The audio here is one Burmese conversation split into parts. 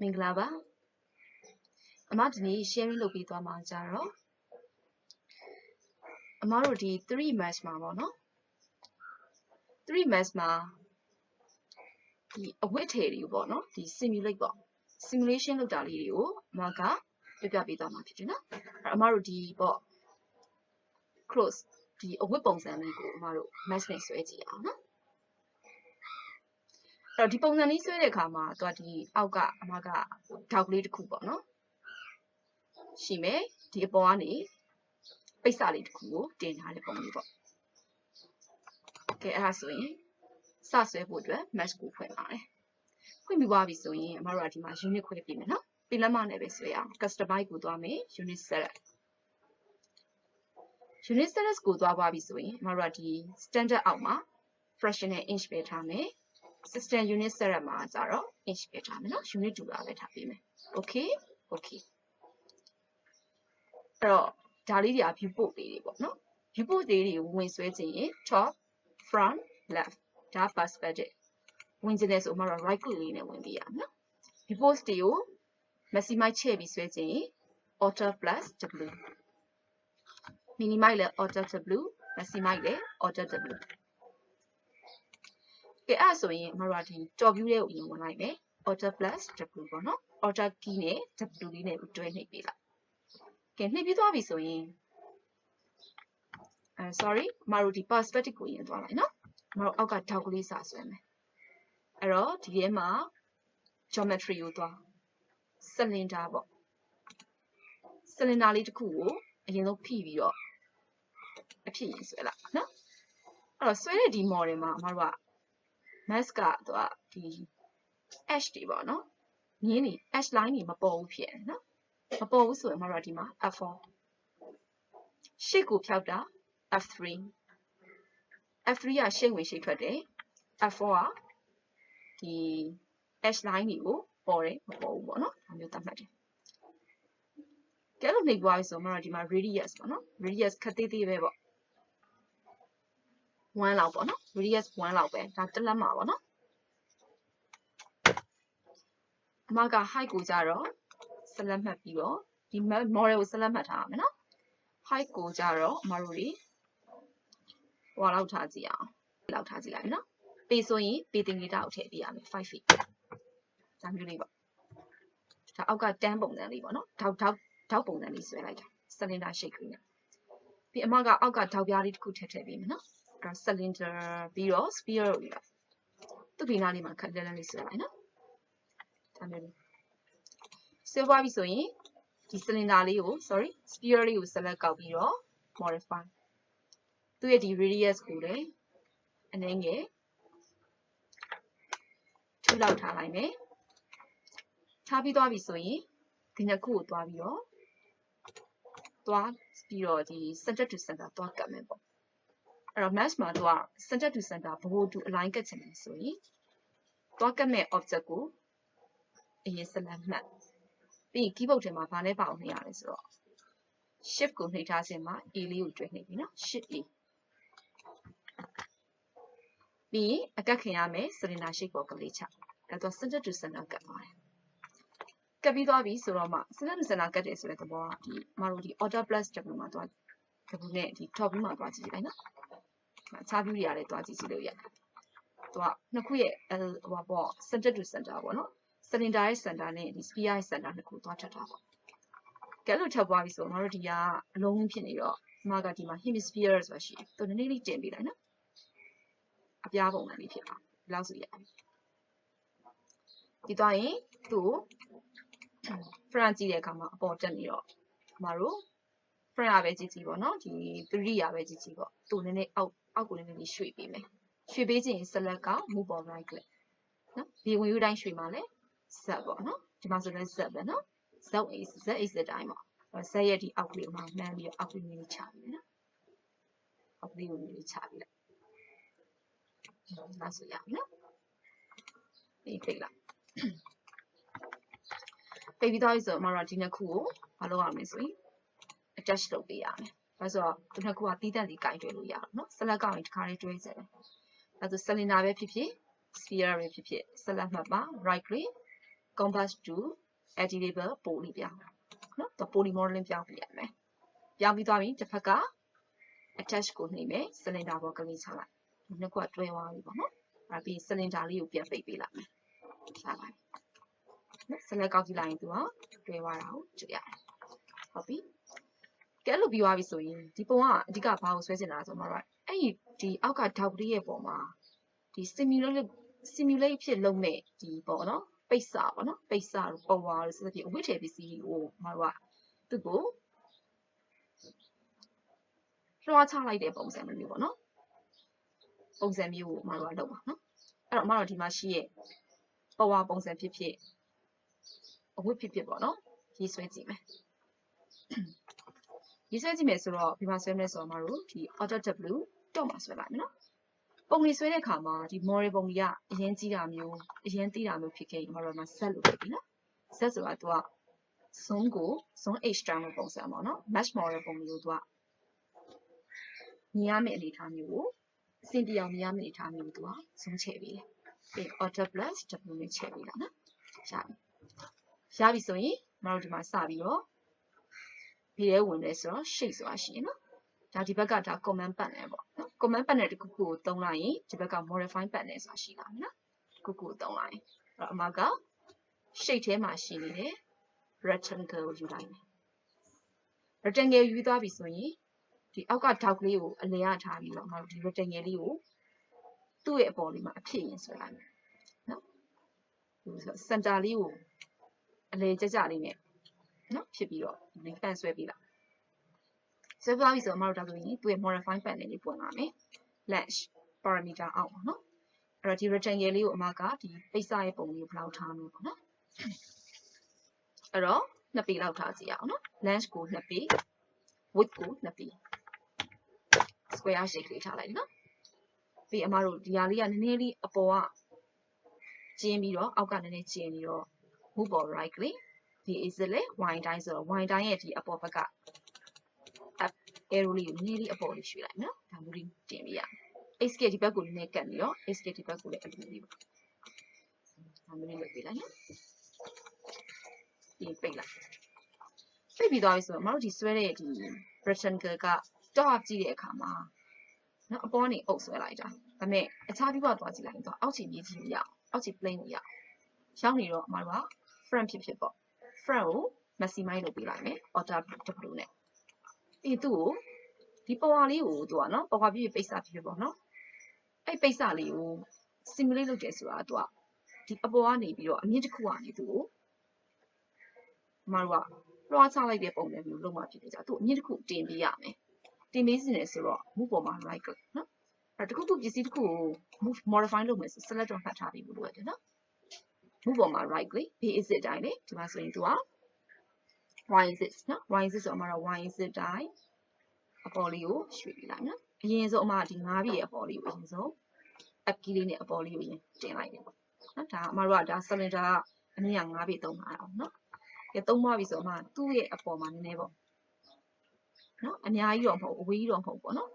မင်္ဂလာပါအမဒီနေ့ sharing လုပ်ပြီးသွားမှာကြတော့အမတို့ဒီ3 mass မှာပေါ့နော်3 mass မှာဒီအဝတ်ထည်တွေပေါ့နော်ဒီ simulate ပေါ့ simulation လုပ်တာလေးတွေကိုအမကပြပြပေးသွားမှာဖြစ်တယ်နော်အဲ့အမတို့ဒီပေါ့ cross ဒီအဝတ်ပုံစံလေးကိုအမတို့ mass နဲ့ဆွဲကြည့်အောင်နော် အဲ့တော့ဒီပုံစံလေးဆွဲတဲ့အခါမှာသူကဒီအောက်ကအမကထောက်ကလေးတစ်ခုပေါ့နော်ရှိမယ်ဒီအပေါ်ကနေပိတ်စလေးတစ်ခုကိုတင်ထားတဲ့ပုံလေးပေါ့ကဲအဲ့ဒါဆိုရင်စဆွဲဖို့အတွက် match ကိုဖွင့်ပါတယ်ဖွင့်ပြီးသွားပြီဆိုရင်အမတို့ကဒီမှာ unit ခွဲပြမယ်နော်ပြလက်မနဲ့ပဲဆွဲအောင် customize ကိုသွားမယ် unit select unit select ကိုသွားပါပြီဆိုရင်အမတို့ကဒီ standard အောက်မှာ fractional inch ပဲထားမယ် system unit setup မှာကြတော့ inch ပဲထားမယ်နော် unit တူတာပဲထားပေးမယ် okay okay အဲ့တော့ဒါလေးတွေက viewport လေးတွေပေါ့နော် viewport လေးတွေကိုဝင်ဆွဲခြင်းရင် top front left ဒါ perspective ဝင်ခြင်းလဲဆိုမှတော့ right click လေးနဲ့ဝင်ပေးရမယ်နော် viewport တွေကို maximize ချဲ့ပြီးဆွဲခြင်းရင် auto plus w minimize လဲ auto w maximize လဲ auto w ကဲအဲ့ဆိုရင်မတို့ကဒီ top view လေးကိုအရင်ဝင်လိုက်မယ် auto plus w ပေါ့နော် auto key နဲ့ w လေးနဲ့တွဲနှိပ်ပေးလိုက်ကဲနှိပ်ပြီးသွားပြီဆိုရင်အဲ sorry မတို့ဒီ perspective ကိုရင်သွားလိုက်နော်မတို့အောက်ကထောက်ကလေးစဆွဲမယ်အဲ့တော့ဒီထဲမှာ geometry ကိုသွား cylinder ပေါ့ cylinder လေးတစ်ခုကိုအရင်ဆုံးဖိပြီးတော့အဖြစ်ရင်ဆွဲလိုက်နော်အဲ့တော့ဆွဲတဲ့ဒီ model မှာအမတို့က mask ကသူကဒီ h တွေပေါ့နော်မြင်းနေ h line တွေမပေါ်ဘူးဖြစ်တယ်နော်မပေါ်ဘူးဆိုရင်မတို့ကဒီမှာ f4 ရှေ့ကိုဖြောက်တာ f3 f3 ကရှေ့ဝင်ရှေ့ထွက်တယ် f4 ကဒီ h line တွေကိုပေါ်တယ်မပေါ်ဘူးပေါ့နော်ဒါမျိုးသတ်မှတ်တယ်ကဲလို့နှိပ်ပွားပြီဆိုတော့ဒီမှာ radius ပေါ့နော် radius ခက်သေးသေးပဲပေါ့ 1လောက်ပေါ့နော် radius 1လောက်ပဲဒါတစ်လက်မှာပေါ့နော်အမက height ကိုကြတော့ဆက်လက်မှတ်ပြီးတော့ဒီ model ကိုဆက်လက်မှတ်ထားရမယ်နော် height ကိုကြတော့အမတို့တွေဟိုလောက်ထားကြည့်အောင်လောက်ထားကြည့်လိုက်မယ်နော်ပေဆိုရင်ပေတင်လေးတောက်ထည့်ပြရမယ်5 feet ဒါမျိုးလေးပေါ့ဒါအောက်ကတန်းပုံစံလေးပေါ့နော်ထောက်ထောက်ထောက်ပုံစံလေးဆွဲလိုက်တာ cylinder shape လေးနဲ့ပြီးအမကအောက်ကထောက်ပြားလေးတစ်ခုထည့်ထည့်ပေးမယ်နော်အဲ cylinder ပြီးတော့ sphere လို့ပြောသူ့ဒီနားလေးမှာခက်လက်လက်လေးဆွဲလိုက်နော်ဒါမျိုးလေးဆွဲသွားပြီဆိုရင်ဒီ cylinder လေးကို sorry sphere လေးကို select ကောက်ပြီးတော့ modify သူ့ရဲ့ဒီ radius ကိုလည်းအနည်းငယ်ထူလောက်ထားလိုက်မယ်ထားပြီးသွားပြီဆိုရင်ဒီနှစ်ခုကိုသွားပြီးတော့သွားပြီးတော့ဒီ center to center သွားကတ်မယ်ပေါ့ အဲ့တော့ mesh မှာသူက center to center ဘိုးတူ align ကတ်ချင်တယ်ဆိုရင်သွားကတ်မဲ့ object ကိုအရင် select မှတ်ပြီးရင် keyboard ထဲမှာဘာနဲ့ပါအောင်နှိပ်ရလဲဆိုတော့ shift ကိုနှိပ်ထားခြင်းမှာ A လေးကိုတွဲနှိပ်ပြီနော် shift A ပြီးရင်အကတ်ခင်ရမယ် cylinder shape ပေါ်ကလေးချအဲ့တော့ center to center ကတ်သွားတယ်ကတ်ပြီးသွားပြီဆိုတော့မှ center to center ကတ်တယ်ဆိုတဲ့သဘောကဒီမတို့ဒီ order plus w မှာသွား w နဲ့ဒီ top view မှာသွားကြည့်လိုက်နော် အခြား view တွေရတယ်သွားကြည့်ကြည့်လို့ရတယ်သူကနှစ်ခုရဲ့ဟိုပါပေါ့ center to center ပေါ့နော် cylinder ရဲ့ center နဲ့ဒီ sphere ရဲ့ center နှစ်ခုသွားထပ်တာပေါ့ကဲလို့ထပ်သွားပြီဆိုတော့မတို့ဒီကအလုံးဖြစ်နေတော့ဒီမှာကဒီမှာ hemisphere ဆိုတာရှိတယ်သူနည်းနည်းလေးတင်ပေးလိုက်နော်အပြားပုံစံလေးဖြစ်ပါဒီလောက်ဆိုရပြီဒီသွားရင်သူ့ကို front ကြည့်တဲ့အခါမှာအပေါ်တက်နေတော့အမတို့ front ရပဲကြည့်ကြည့်ပေါ့နော်ဒီ3ရပဲကြည့်ကြည့်ပေါ့သူနည်းနည်းအောက်အောက်ကိုနည်းနည်းလေးရွှေ့ပေးမယ်ရွှေ့ပေးခြင်း select က move on right click နော်ဒီဝင်ယူတိုင်းရွှေ့မှာလဲ z ပေါ့နော်ဒီမှာဆိုလဲ z ပဲနော် z is z is တဲ့တိုင်းပေါ့ဇက်ရဲ့ဒီအောက်ကလေးမှာမှန်းပြီးတော့အောက်ကလေးလေးချပြီးနော်အောက်ကလေးကိုလေးချပြီးလိုက်ဒါဆိုရမယ်နော်ဒီထိတ်လိုက်ပိတ်ပြီးသွားပြီဆိုတော့အမတို့ဒီနှစ်ခုကိုမလုပ်ရမယ်ဆိုရင် attach လုပ်ပေးရမယ်။ဒါဆိုတော့ဒီနှစ်ခုကတီးတန့်စီကင်တွဲလို့ရအောင်နော်။ select ကောက်ရင်တစ်ခါလေးတွဲစေတယ်။ဒါဆို cylinder ပဲဖြစ်ဖြစ် sphere ပဲဖြစ်ဖြစ် select မှတ်ပါ right click compass to editable poly ပြောင်းနော်တော့ poly modeling ပြောင်းပြရမယ်ပြောင်းပြီးသွားပြီတစ်ဖက်က attach ကိုနှိပ်မယ် cylinder ပေါ်ကလေးချလိုက်ဒီနှစ်ခုကတွဲသွားပြီပေါ့နော်အဲ့ပြီး cylinder လေးကိုပြန်ပိတ်ပေးလိုက်မယ်ချပါပြီနော် select ကောက်ကြည့်လိုက်ရင်သူကတွဲသွားတာကိုတွေ့ရတယ်ဟုတ်ပြီ ကဲလို့ပြီးသွားပြီဆိုရင်ဒီပုံကအဓိကဘာကိုဆွဲချင်တာဆိုတော့အဲ့ဒီဒီအောက်ကထောက်ကလေးရဲ့ပုံမှာဒီ simulate simulate ဖြစ်လုံးမဲ့ဒီပေါ့နော်ပိတ်စာပေါ့နော်ပိတ်စာတို့ပေါ်ဝါတို့စသဖြင့်အဝတ်ထည်ပစ္စည်းကိုမတို့ကသူ့ကိုလွှားချလိုက်တဲ့ပုံစံမျိုးပေါ့နော်ပုံစံမျိုးကိုမတို့ကလုပ်ပါနော်အဲ့တော့မတို့ဒီမှာရှိရဲ့ပေါ်ဝါပုံစံဖြစ်ဖြစ်အဝတ်ဖြစ်ဖြစ်ပေါ့နော်ရေးဆွဲကြည့်မယ် ရေးဆွဲကြည့်မယ်ဆိုတော့ဒီမှာဆွဲမယ်ဆိုတော့မတို့ဒီ auto w တော့မှာဆွဲလိုက်မယ်နော်ပုံလေးဆွဲတဲ့အခါမှာဒီ model ပုံကြီးကအရင်ကြီးတာမျိုးအရင်သိတာမျိုးဖြစ်ခဲ့ရင်မတို့မှာ set လို့ဖြစ်ပြီနော် set ဆိုတာသူက zoom ကို zoom extra လို့ပုံစံပေါ့နော် match model ပုံမျိုးသူကမြင်ရမယ့်အနေအထားမျိုးကိုအဆင်ပြေအောင်မြင်ရမယ့်အနေအထားမျိုးကိုသူက zoom ချဲ့ပေးတယ်ပြီး auto plus w နဲ့ချဲ့ပေးတာနော်ရပြီရပြီဆိုရင်မတို့ဒီမှာစပြီးတော့ ဒီထဲဝင်လဲဆိုတော့ shape ဆိုတာရှိရင်နော်ဒါဒီဘက်ကဒါ command panel ပေါ့နော် command panel တစ်ခုခုကိုသုံးလိုက်ရင်ဒီဘက်က modify panel ဆိုတာရှိလာမယ်နော်တစ်ခုခုကိုသုံးလိုက်ရင်အဲ့တော့အမက shape ထဲမှာရှိနေတဲ့ rectangle ကိုယူလိုက်မယ် rectangle ယူသွားပြီဆိုရင်ဒီအောက်ကထောက်ကလေးကိုအလယ်ရထားပြီးတော့အမတို့ဒီ rectangle လေးကိုသူ့ရဲ့အပေါ်လေးမှာအဖြစ်ရင်ဆွဲလိုက်မယ်နော်ဒီဆို center လေးကိုအလယ်ကြကြလေးနဲ့ နော်ဖြစ်ပြီးတော့ဒီပန်ဆွဲပြီးလိုက်ဆွဲသွားပြီဆိုတော့မတို့ဒါဆိုရင်သူ့ရဲ့ modify panel လေးပွင့်လာမယ် lash parameter အောက်ပါနော်အဲ့တော့ဒီ rectangle လေးကိုအမကဒီပိတ်စရဲ့ပုံလေးကိုဘယ်လောက်ထားမလဲပေါ့နော်အဲ့တော့နှစ်ပေလောက်ထားကြည့်ရအောင်နော် length ကိုနှစ်ပေ width ကိုနှစ်ပေ square shape လေးထားလိုက်နော်ပြီးအမတို့ဒီဟာလေးကနည်းနည်းလေးအပေါ်ကကျင်းပြီးတော့အောက်ကနည်းနည်းကျင်းပြီးတော့ move or right လေး ဒီ is လေ y တိုင်းဆိုတော့ y တိုင်းရဲ့ဒီအပေါ်ဘက်က up arrow လေးကိုနည်းနည်းလေးအပေါ်လေးရွှေ့လိုက်နော်ဒါမျိုးလေးတင်ပြရအောင် x ကဒီဘက်ကိုနည်းနည်းကတ်ပြီးတော့ x ကဒီဘက်ကိုလည်းအလိုလေးပေါ့ဒါမျိုးလေးလုပ်ပေးလိုက်နော်ဒီပိတ်လိုက်ပိတ်ပြီးသွားပြီဆိုတော့မတို့ဒီဆွဲတဲ့ဒီ rectangle ကတော့ကြည့်တဲ့အခါမှာနော်အပေါ်ကနေအုပ်ဆွဲလိုက်တာဒါပေမဲ့အခြား view ကသွားကြည့်လိုက်ရင်တော့အောက်ခြေမြေကြီးကိုရအောင်အောက်ခြေ plane ကိုရအောင်ရောက်နေတော့အမတို့က front ဖြစ်ဖြစ်ပေါ့ front ကို maximize လုပ်ပေးလိုက်မယ် auto w နဲ့ပြီးသူ့ကိုဒီပေါ်ဝါလေးကိုသူကနော်ပေါ်ဝါပြည့်ပိတ်စာဖြစ်ဖြစ်ပေါ့နော်အဲ့ပိတ်စာလေးကို simulate လုပ်တယ်ဆိုတာသူကဒီအပေါ်ကနေပြီးတော့အမြင့်တစ်ခုကနေသူ့ကိုအမတို့ကလွှားချလိုက်တဲ့ပုံစံမျိုးလုပ်မှဖြစ်တယ်ကြာသူ့အမြင့်တစ်ခုတင်ပေးရမယ်တင်ပေးစီနေဆိုတော့ move ပေါ်မှာ right click နော်အဲ့တခုခုပစ္စည်းတစ်ခုကို move modify လုပ်မယ်ဆို select တော့ဖတ်ထားပြီးလို့ရတယ်နော် move ပေါ်မှာ right click b is it တိုင်းလေဒီမှာဆိုရင်သူက y is it နော် y is it ဆိုတော့အမတော့ y is it တိုင်းအပေါ်လေးကိုရွှေ့ပြလိုက်နော်အရင်ဆုံးအမဒီ9ပြည့်အပေါ်လေးကိုအရင်ဆုံး up key လေးနဲ့အပေါ်လေးကိုရင်တင်လိုက်တယ်ပေါ့နော်ဒါအမတို့ကဒါ cylinder ကအမြင့်က9ပြည့်သုံးတာအောင်နော်ကဲသုံးသွားပြီဆိုတော့အမသူ့ရဲ့အပေါ်မှာနည်းနည်းပေါ့နော်အများကြီးတော့မဟုတ်အဝေးကြီးတော့မဟုတ်ပေါ့နော်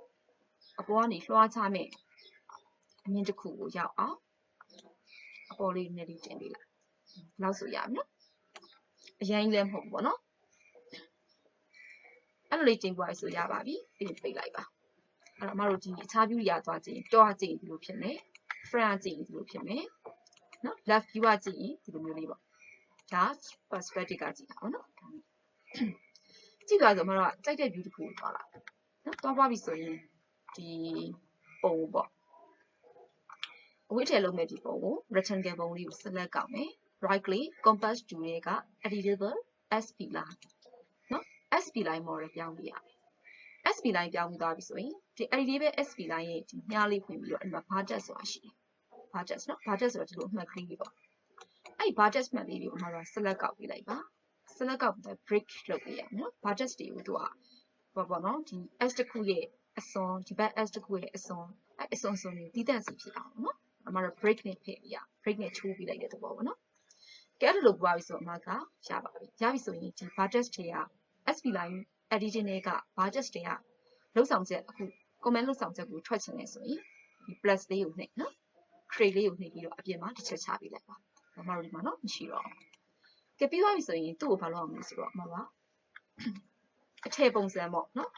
အပေါ်ကနေလွှားချမဲ့အမြင့်တစ်ခုကိုရောက်အောင် အပေါ်လေးနည်းနည်းတင်ပေးလိုက်လောက်ဆိုရပြီနော်အရင်လည်းမဟုတ်ဘူးပေါ့နော်အဲ့လိုလေးတင်ပွားဆိုရပါပြီပြီးပိတ်လိုက်ပါအဲ့တော့အမတို့ဒီအခြား view တွေရသွားကြည့်ရင်တော့ကြည့်ရင်ဒီလိုဖြစ်မယ် front ကြည့်ရင်ဒီလိုဖြစ်မယ်နော် left view ကကြည့်ရင်ဒီလိုမျိုးလေးပေါ့ဒါ perspective ကကြည့်တာပေါ့နော်ကြည့်သွားဆိုအမတို့ကကြိုက်တဲ့ view တစ်ခုကိုသွားလာနော်သွားပါပြီဆိုရင်ဒီပုံပေါ့အ ဝိထဲလုံးမဲ့ဒီပုံကို rectangle ပုံလေးကို select ကောက်မယ် right click compass tool တွေက editable sp line နော် sp line model ပြောင်းပြရမယ် sp line ပြောင်းပြီးသွားပြီဆိုရင်ဒီ editable sp line ရဲ့ဒီမြားလေးဖွင့်ပြီးတော့အဲ့မှာ budget ဆိုတာရှိတယ် budget နော် budget ဆိုတော့ဒီလိုအမှတ်ကလေးတွေပေါ့အဲ့ budget မှတ်လေးတွေကိုမှာတော့ select ကောက်ပေးလိုက်ပါ select ကောက်ပြီး break လုပ်ပေးရမယ်နော် budget တွေကိုသူကဘာပေါ့နော်ဒီ s တစ်ခုရဲ့အစွန်ဒီဘက် s တစ်ခုရဲ့အစွန်အဲ့အစွန်စွန်တွေတည်တံ့စီဖြစ်အောင်နော် အမတို့ break နဲ့ဖည့်ပြရ break နဲ့ချိုးပေးလိုက်တဲ့သဘောပေါ့နော်ကဲအဲ့လိုပွားပြီဆိုအမကရပါပြီရပြီဆိုရင်ဒီ budget တွေက SP line editing တွေက budget တွေကလောက်ဆောင်ချက်အခု comment လောက်ဆောင်ချက်ကိုထွက်ချင်လဲဆိုရင်ဒီ plus လေးကိုနှိပ်နော် create လေးကိုနှိပ်ပြီးတော့အပြင်မှာတစ်ချက်ချပေးလိုက်ပါမတို့ဒီမှာနော်မရှိတော့ဘူးကဲပြီးသွားပြီဆိုရင်သူ့ကိုဘာလုပ်အောင်လဲဆိုတော့မကအထည်ပုံစံပေါ့နော်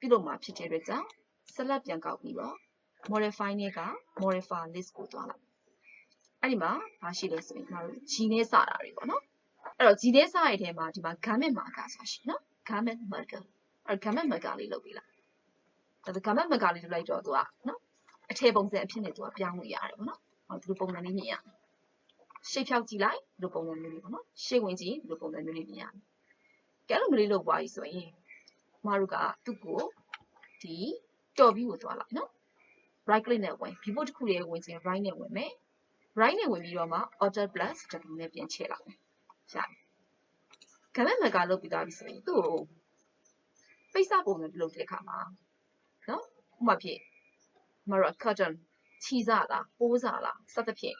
ပြုလုပ်မှာဖြစ်တဲ့အတွက်ကြောင့် select ပြန်ကောက်ပြီးတော့ modify နဲ့က modify list ကိုတွားလိုက်အဲ့ဒီမှာဘာရှိလဲဆိုရင်ကျွန်တော်တို့ G နဲ့စတာတွေပေါ့နော်အဲ့တော့ G နဲ့စရတဲ့ထဲမှာဒီမှာ garment marker ဆိုတာရှိနော် garment marker အဲ့ garment marker လေးလုပ်ပြီးလိုက်ဒါဆို garment marker လေးလုပ်လိုက်တော့သူကနော်အထည်ပုံစံအဖြစ်နဲ့သူကပြောင်းလို့ရတယ်ပေါ့နော်ဟောဒီလိုပုံစံလေးမြင်ရမယ်ရှေ့ဖြောက်ကြည့်လိုက်ဒီလိုပုံစံမျိုးလေးပေါ့နော်ရှေ့ဝင်ကြည့်ဒီလိုပုံစံမျိုးလေးမြင်ရမယ်ကဲလို့မလေးလုပ်သွားပြီဆိုရင်မတို့ကသူ့ကိုဒီတော်ပြီးကိုသွားလိုက်နော် right click နဲ့ဝင် pivot တစ်ခုလေးဝင်ခြင်း right နဲ့ဝင်မယ် right နဲ့ဝင်ပြီးတော့မှ order plus w နဲ့ပြန်ချဲ့လိုက်မယ်ရှာကမ္ဘာမကလုပ်ပြီးသွားပြီဆိုရင်သူ့ကိုပိတ်စပုံနဲ့လုပ်တဲ့အခါမှာနော်ဥပမာဖြစ်မရ curtain ချီစားလားပိုးစားလားစသဖြင့်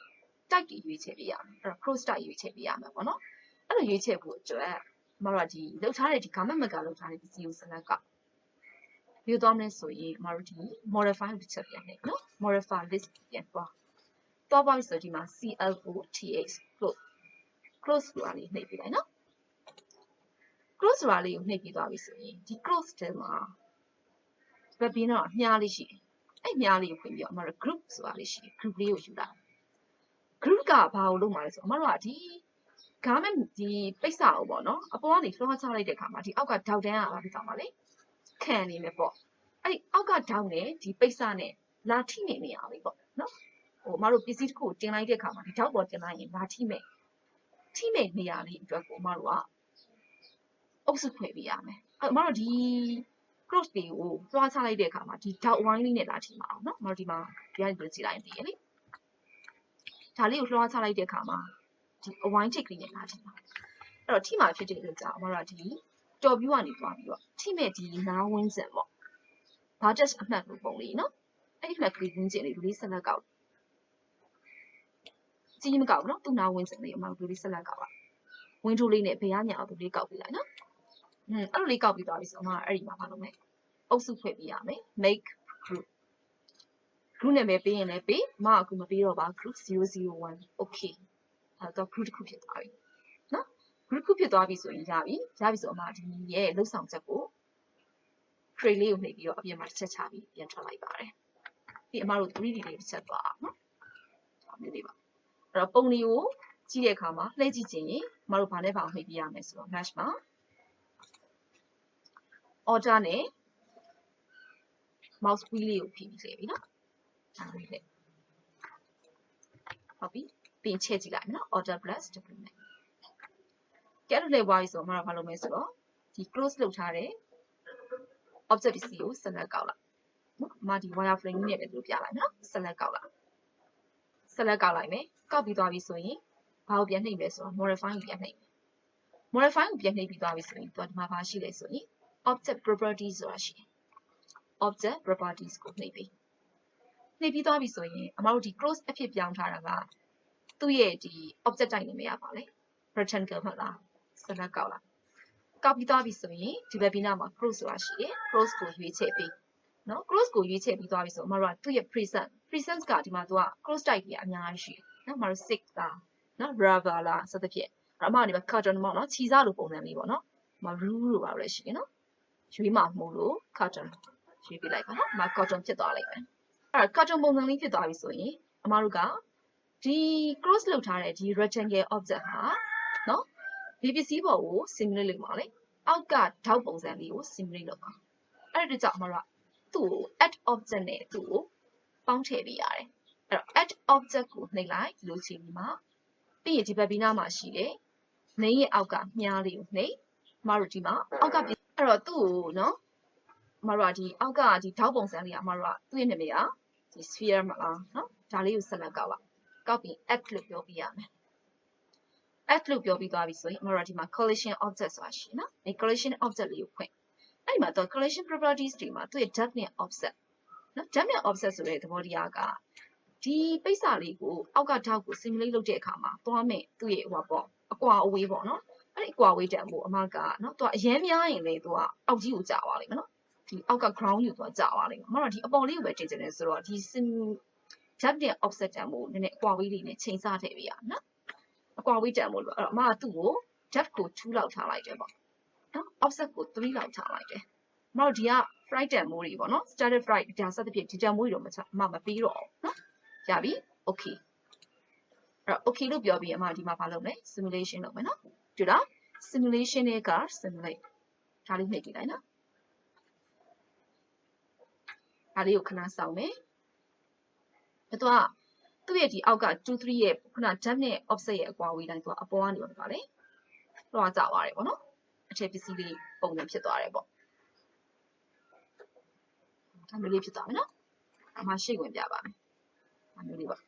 type တွေရွေးချယ်ပေးရမယ်အဲ့တော့ cross type ရွေးချယ်ပေးရမှာပေါ့နော်အဲ့လိုရွေးချယ်ဖို့အတွက်မရဒီလောက်ထားတဲ့ဒီ garment မကလောက်ထားတဲ့ပစ္စည်းကို select က ယူသွားမယ်ဆိုရင်မတို့ဒီ modify ကိုချက်ပြန်နေနော် modify list ပြန်သွားသွားပါပြီဆိုဒီမှာ cloth close close ဆိုတာလေးနှိပ်ပြလိုက်နော် close ဆိုတာလေးကိုနှိပ်ပြီးသွားပြီဆိုရင်ဒီ close ထဲမှာဘယ်ပြင်းတော့မြားလေးရှိတယ်အဲ့မြားလေးကိုဖွင့်ပြီးတော့အမတို့ group ဆိုတာလေးရှိတယ် group လေးကိုယူလာ group ကဘာကိုလုပ်မှာလဲဆိုအမတို့ကဒီ garment ဒီပိတ်စာကိုပေါ့နော်အပေါ်ကနေလွှမ်းချလိုက်တဲ့အခါမှာဒီအောက်ကထောက်တန်းကဘာဖြစ်သွားမှာလဲ ခံနေမယ်ပေါ့အဲ့ဒီအောက်ကထောက်နဲ့ဒီပိတ်စာနဲ့လာထိနေနေရပြီပေါ့နော်ဟိုအမတို့ပစ္စည်းတစ်ခုကိုတင်လိုက်တဲ့အခါမှာဒီထောက်ပေါ်တင်လိုက်ရင်လာထိမယ်ထိမဲ့နေရာလေးအတွက်ကိုအမတို့ကအုပ်စုဖွဲ့ပေးရမယ်အဲ့အမတို့ဒီ cross တွေကိုလွှားချလိုက်တဲ့အခါမှာဒီ dot wine လေးနဲ့လာထိမှာအောင်နော်အမတို့ဒီမှာဒီကနေကြည့်လိုက်ရင်သိရလေဒါလေးကိုလွှားချလိုက်တဲ့အခါမှာဒီ wine tick လေးနဲ့လာထိမှာအဲ့တော့ထိမှာဖြစ်တဲ့အတွက်ကြောင့်အမတို့ကဒီ တော် view ကနေသွားပြီးတော့ထိမဲ့ဒီနားဝင်းစင်ပေါ့ budget အမှတ်လို့ပုံလေးနော်အဲ့ဒီမှတ်ကလေးဝင်းစင်လေးလူလေးဆက်လက်ကောက်ကြီးမကောက်ဘူးနော်သူ့နားဝင်းစင်လေးအမတို့လူလေးဆက်လက်ကောက်ပါဝင်းထိုးလေးနဲ့ဘေးကညာအောင်သူလေးကောက်ပြီးလိုက်နော်อืมအဲ့လိုလေးကောက်ပြီးသွားပြီဆိုတော့အမအဲ့ဒီမှာဘာလုပ်မလဲအုပ်စုဖွဲ့ပေးရမယ် make group group နာမည်ပေးရင်လည်းပေးအမအခုမပေးတော့ပါ group 001 okay အဲ့တော့ group တစ်ခုဖြစ်သွားပြီနော် group တစ်ခုဖြစ်သွားပြီဆိုရင်ရပြီရပြီဆိုအမဒီရဲ့လှုပ်ဆောင်ချက်ကို tray လေးကိုနှိပ်ပြီးတော့အပြင်မှာတစ်ချက်ချပြီးပြန်ထွက်လိုက်ပါတယ်ဒီအမတို့ 3D လေးတစ်ချက်သွားအောင်နော်ဒါမျိုးလေးပါအဲ့တော့ပုံလေးကိုကြည့်တဲ့အခါမှာလှည့်ကြည့်ခြင်းရင်အမတို့ဘာနဲ့ဘာနှိပ်ပြရမယ်ဆိုတော့ mesh မှာ order နဲ့ mouse wheel လေးကိုဖိပြီးလေပြီနော်ဒါလေးလေဟုတ်ပြီပြင်ချဲ့ကြည့်လိုက်မယ်နော် order plus w နဲ့ကဲလို့လေဝါးပြီဆိုတော့အမတို့ဘာလုပ်မလဲဆိုတော့ဒီ close လုပ်ထားတဲ့ object ပစ္စည်းကို select ကောက်လိုက်နော်အမဒီ wireframe နဲ့ပဲသူပြလိုက်နော် select ကောက်လိုက် select ကောက်လိုက်မယ်ကောက်ပြီးသွားပြီဆိုရင်ဘာကိုပြန်နှိပ်လဲဆိုတော့ modify ကိုပြန်နှိပ်မယ် modify ကိုပြန်နှိပ်ပြီးသွားပြီဆိုရင်သူကဒီမှာဘာရှိလဲဆိုရင် object properties ဆိုတာရှိတယ် object properties ကိုနှိပ်ပြီးနှိပ်ပြီးသွားပြီဆိုရင်အမတို့ဒီ close အဖြစ်ပြောင်းထားတာကသူ့ရဲ့ဒီ object type နာမည်ရပါလေ rectangle ဟုတ်လား select ကောက်လိုက်ကောက်ပြီးသွားပြီဆိုရင်ဒီဘက်ပြီးနားမှာ cross ဆိုတာရှိတယ် cross ကိုရွေးချယ်ပြီးနော် cross ကိုရွေးချယ်ပြီးသွားပြီဆိုအမတို့ကသူ့ရဲ့ present present ကဒီမှာသူက cross type ကြီးအများကြီးရှိတယ်နော်အမတို့ six လားနော် rubber လားစသဖြင့်အမကဒီမှာ carton ပေါ့နော်ခြီစားလိုပုံစံလေးပေါ့နော်အမ rule လို့ပါလို့ရှိရင်နော်ရွေးမှာမို့လို့ carton ရွေးပြလိုက်ပါနော်အမ carton ဖြစ်သွားလိုက်မယ်အဲ့ဒါ carton ပုံစံလေးဖြစ်သွားပြီဆိုရင်အမတို့ကဒီ cross လုပ်ထားတဲ့ဒီ rectangle object ဟာနော် ဒီပစ္စည်းပေါ်ကို simulate လုပ်ပါလေအောက်ကထောက်ပုံစံလေးကို simulate လုပ်ပါအဲ့ဒါကြောင့်အမတို့ကသူ့ကို add object နဲ့သူ့ကိုပေါင်းထည့်ပေးရတယ်အဲ့တော့ add object ကိုနှိပ်လိုက်ဒီလိုချိန်ဒီမှာပြီးရင်ဒီဘက်ဘီနားမှာရှိတယ်နေရဲ့အောက်ကမြားလေးကိုနှိပ်အမတို့ဒီမှာအောက်ကအဲ့တော့သူ့ကိုနော်အမတို့ကဒီအောက်ကဒီထောက်ပုံစံလေးကအမတို့ကသူ့ရဲ့နာမည်ကဒီ sphere မလားနော်ဒါလေးကို select ကောက်ပါကောက်ပြီး add လို့ပြောပြရမယ် add လို့ပြောပြီးသွားပြီဆိုရင်အမတို့ဒီမှာ collision object ဆိုတာရှိနော်အဲ collision object လေးကိုဖွင့်အဲ့ဒီမှာတော့ collision properties တွေမှာသူ့ရဲ့ depth နဲ့ offset နော် depth နဲ့ offset ဆိုတဲ့သဘောတရားကဒီပိတ်စာလေးကိုအောက်ကထောက်ကို simulate လုပ်တဲ့အခါမှာသွားမယ်သူ့ရဲ့ဟိုပေါ့အကွာအဝေးပေါ့နော်အဲ့ဒီအကွာအဝေးတန်ဖို့အမကနော်သူကအရန်များရင်လေသူကအောက်ကြီးကိုကြာသွားလိမ့်မယ်နော်ဒီအောက်က ground ယူသွားကြာသွားလိမ့်မယ်အမတို့ဒီအပေါ်လေးကိုပဲတင်ချင်တယ်ဆိုတော့ဒီ sim depth နဲ့ offset တန်ဖို့နည်းနည်းအကွာအဝေးလေးနဲ့ချိန်ဆထည့်ပေးရအောင်နော်အ ကွာဝေးတန်မို့လို့အဲ့တော့အမကသူ့ကို depth ကို2လောက်ထားလိုက်တယ်ပေါ့နော် offset ကို3လောက်ထားလိုက်တယ်အမတို့ဒီက flight တန်မိုးတွေပေါ့နော် started flight ဒါစသဖြင့်ဒီတန်မိုးတွေတော့မချအမမပြီးတော့ဘူးနော်ရပြီ okay အဲ့တော့ okay လို့ပြောပြီးအမဒီမှာဘာလုပ်လဲ simulation လုပ်မယ်နော်တွေ့လား simulation နဲ့က simulate ဒါလေးနှိပ်ကြည့်လိုက်နော်ဒါလေးကိုခဏစောင့်မယ်အဲ့တော့ သူ့ရဲ့ဒီအောက်က2 3ရဲ့ခုန depth နဲ့ offset ရဲ့အကွာအဝေးတိုင်းသူကအပေါ်ကနေတော့ပါလေတော့ကြသွားတယ်ပေါ့နော်အခြေပစ္စည်းလေးပုံစံဖြစ်သွားတယ်ပေါ့ဒါမျိုးလေးဖြစ်သွားမယ်နော်အမှရှေ့ဝင်ပြပါမယ်ဒါမျိုးလေးပေါ့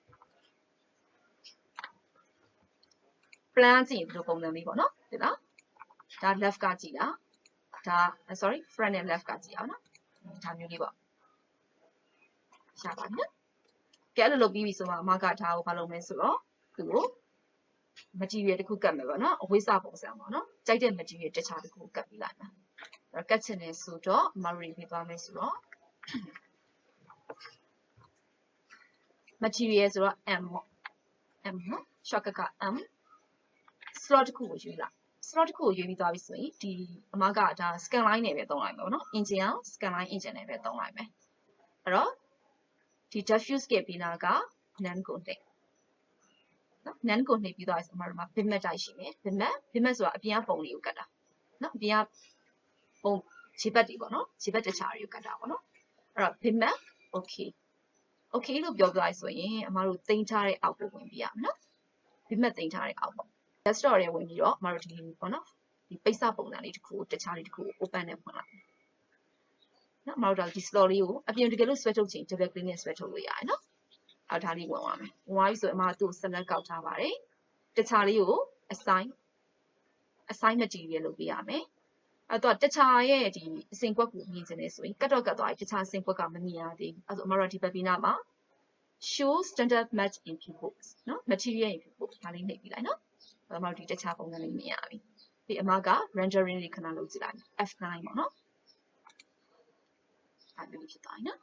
plan ကြည့်ရင်ဒီလိုပုံစံလေးပေါ့နော်ဒီလားဒါ left ကကြည့်တာဒါ sorry front နဲ့ left ကကြည့်အောင်နော်ဒါမျိုးလေးပေါ့ရှာပါမယ် ကဲအဲ့လိုလုပ်ပြီးပြီဆိုမှအမကဒါကိုဘာလုပ်မလဲဆိုတော့သူ့ကို material တစ်ခုကတ်မယ်ပေါ့နော်အဝိစာပုံစံပေါ့နော်ကြိုက်တဲ့ material တခြားတစ်ခုကတ်ပြီးလိုက်မယ်အဲ့တော့ကတ်ချင်တယ်ဆိုတော့အမ review သွားမယ်ဆိုတော့ material ဆိုတော့ m ပေါ့ m နော် shortcut က m slot တစ်ခုကိုရွေးလိုက် slot တစ်ခုကိုရွေးပြီးသွားပြီဆိုရင်ဒီအမကဒါ scan line နဲ့ပဲသုံးလိုက်မယ်ပေါ့နော် engine အောင် scan line engine နဲ့ပဲသုံးလိုက်မယ်အဲ့တော့ ဒီ diffuse ကပြီးနာက none ကိုနှိပ်နော် none ကိုနှိပ်ပြီးသွားပြီဆိုတော့အမတို့မှာ bitmap တိုက်ရှိမယ် bitmap bitmap ဆိုတာအပြင်ကပုံလေးကိုကတ်တာနော်အပြင်ကပုံခြေပတ်တွေပေါ့နော်ခြေပတ်တခြားတွေကိုကတ်တာပေါ့နော်အဲ့တော့ bitmap okay okay လို့ပြောပြလိုက်ဆိုရင်အမတို့တင်ထားတဲ့အောက်ကိုဝင်ပြရမယ်နော် bitmap တင်ထားတဲ့အောက်ပေါ့ desktop ထဲဝင်ပြီးတော့အမတို့ဒီပေါ့နော်ဒီပိတ်စပုံစံလေးတစ်ခုကိုတခြားလေးတစ်ခုကို open နဲ့ဖွင့်လိုက် နော်အမတို့ဒီ slot လေးကိုအပြင်တကယ်လို့ switch ထုတ်ချင် double click နဲ့ switch ထုတ်လို့ရတယ်နော်အောက်ထားလေးဝင်သွားမယ်ဝင်သွားပြီဆိုရင်အမတို့သူ့ကို select ကောက်ထားပါတယ်တခြားလေးကို assign assign material လုပ်ပေးရမယ်အဲ့တော့တခြားရဲ့ဒီအစင်ကွက်ကိုမြင်ချင်တယ်ဆိုရင်ကတ်တော့ကတ်သွားပြီတခြားအစင်ကွက်ကမမြင်ရသေးဘူးအဲ့တော့အမတို့ဒီ webinar မှာ show standard match in pupils နော် material in pupils ဒါလေးနှိပ်ပြီးလိုက်နော်အမတို့ဒီတခြားပုံစံလေးမြင်ရပြီဒီအမက rendering လေးခဏလုပ်ကြည့်လိုက် F9 ပေါ့နော် အဲ့ဒီဖြစ်သွားပြီနော်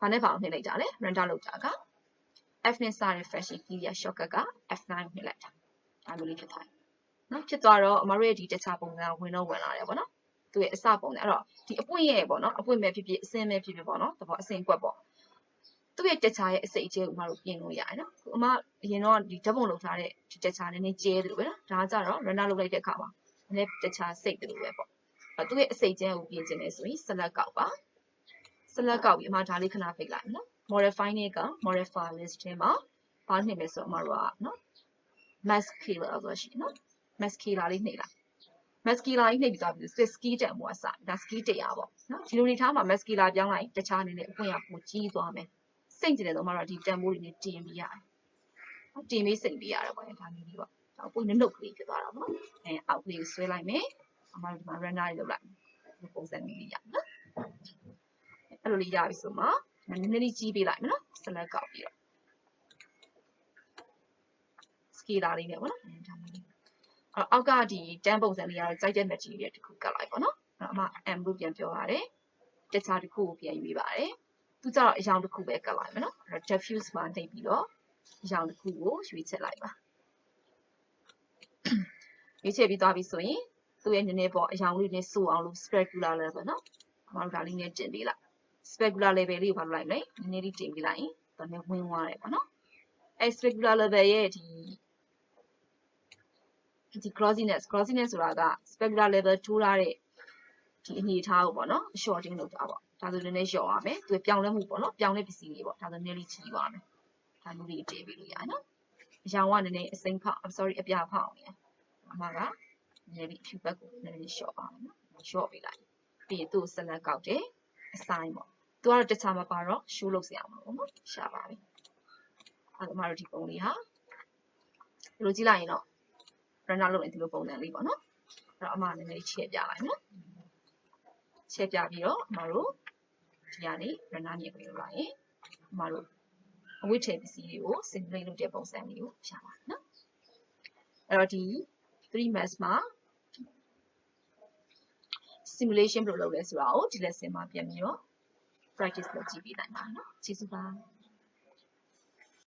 ဘာနဲ့ပါအောင်နှိပ်လိုက်ကြလဲ render လုပ်တာက F နဲ့စတဲ့ fashion key ရ shortcut က F9 နှိပ်လိုက်တာအဲ့လိုလေးဖြစ်သွားပြီနော်ဖြစ်သွားတော့အမတို့ရဲ့ဒီတခြားပုံစံဝင်တော့ဝင်လာတယ်ပေါ့နော်သူရဲ့အစပုံစံအဲ့တော့ဒီအပွင့်ရဲ့ပေါ့နော်အပွင့်ပဲဖြစ်ဖြစ်အစင်းပဲဖြစ်ဖြစ်ပေါ့နော်တဘောအစင်ကွက်ပေါ့သူ့ရဲ့တက်ချာရဲ့အစိတ်အကျဲကိုမတို့ပြင်လို့ရတယ်နော်အမအရင်တော့ဒီဓာတ်ပုံလုပ်ထားတဲ့ဒီတက်ချာနည်းနည်းကျဲတယ်လို့ပဲနော်ဒါကကြတော့ runner လုပ်လိုက်တဲ့အခါမှာနည်းနည်းတက်ချာစိတ်တယ်လို့ပဲပေါ့အဲသူ့ရဲ့အစိတ်ကျဲကိုပြင်ချင်တယ်ဆိုရင် select ကောက်ပါ select ကောက်ပြီးအမဒါလေးခဏပိတ်လိုက်မယ်နော် modify နဲ့က modify list ထဲမှာဘာနှိမ့်လဲဆိုတော့အမတို့ကနော် masculine ဆိုရှိနော် masculine လေးနှိမ့်လိုက် masculine ကြီးနှိပ်ပြီးသွားပြီဆို ski တန်မို့အစဒါ ski တရားပေါ့နော်ဒီလိုနေထားမှာ masculine ပြောင်းလိုက်တခြားအနေနဲ့အပွင့်ရပိုကြီးသွားမယ်စိတ်ကြည့်တယ်တော့မှတော့ဒီတန်မိုးတွေနဲ့တင်ပြီးရတယ်တင်ပြီးစိတ်ပြီးရတယ်ပေါ့ဒါမျိုးလေးပေါ့ဒါပွင့်နှုတ်ကလေးဖြစ်သွားတာပေါ့အဲအောက်ကလေးကိုဆွဲလိုက်မယ်အမတို့ဒီမှာ runner တွေလုပ်လိုက်ဒီပုံစံလေးရနော် အဲ့လိုလေးရပြီဆိုမှနည်းနည်းလေးကြီးပေးလိုက်မယ်နော် select ကောက်ပြီးတော့ scalar လေးနဲ့ပေါ့နော်ဒါမျိုးလေးအောက်ကဒီတန်းပုံစံလေးကတော့စိုက်တဲ့ material တစ်ခုကတ်လိုက်ပေါ့နော်အဲ့အမ M လို့ပြန်ပြောရတယ်တခြားတစ်ခုကိုပြန်ရွေးပါတယ်သူကြတော့အရောင်တစ်ခုပဲကတ်လိုက်မယ်နော်အဲ့တော့ diffuse မှာနှိပ်ပြီးတော့အရောင်တစ်ခုကိုရွေးချက်လိုက်ပါရွေးချက်ပြီးသွားပြီဆိုရင်သူ့ရဲ့နည်းနည်းပေါ့အရောင်လေးနဲ့စိုးအောင်လို့ specular level နော်အမတို့ဒါလေးနဲ့တင်ပေးလိုက် specular level လေးကိုဘာလုပ်လိုက်မလဲနည်းနည်းလေးတင်ပေးလိုက်ရင်ဒါနဲ့ဝင်သွားတယ်ပေါ့နော်အဲ specular level ရဲ့ဒီဒီ glossiness glossiness ဆိုတာက specular level ထိုးထားတဲ့ဒီအနေအထားကိုပေါ့နော် shorting လုပ်တာပေါ့ဒါဆိုနည်းနည်းလျှော့ရမယ်သူပြောင်းလဲမှုပေါ့နော်ပြောင်းလဲပစ္စည်းလေးပေါ့ဒါဆိုနည်းနည်းလေးချီသွားမယ်ဒါမျိုးလေးတင်ပေးလို့ရတယ်နော်အရောင်ကနည်းနည်းအစိမ့်ဖောက် I'm sorry အပြာဖောက်နေအမကနည်းနည်းလေးဖြူဘက်ကိုနည်းနည်းလေးလျှော့ပါမယ်နော်လျှော့ပေးလိုက်ပြီးရင်သူ့ select ကောက်တယ် assign ပေါ့ သူကတော့တခြားမပါတော့ show လုပ်စရာမလိုဘူးနော်ရှာပါပြီအဲ့တော့အမတို့ဒီပုံလေးဟာဒီလိုကြည့်လိုက်ရင်တော့ runner လုပ်ရင်ဒီလိုပုံစံလေးပေါ့နော်အဲ့တော့အမနည်းနည်းချဲ့ပြလိုက်နော်ချဲ့ပြပြီးတော့အမတို့ဒီကနေ runner မြင်ပြီးလို့လိုက်ရင်အမတို့အဝိထေပစ္စည်းတွေကို simulate လုပ်တဲ့ပုံစံလေးကိုရှာပါနော်အဲ့တော့ဒီ3 mass မှာ simulation ဘယ်လိုလုပ်လဲဆိုတာကိုဒီ lesson မှာပြန်ပြီးတော့ practice လုပ်ကြည့်ပေးနိုင်ပါနော်ကျေးဇူးပါ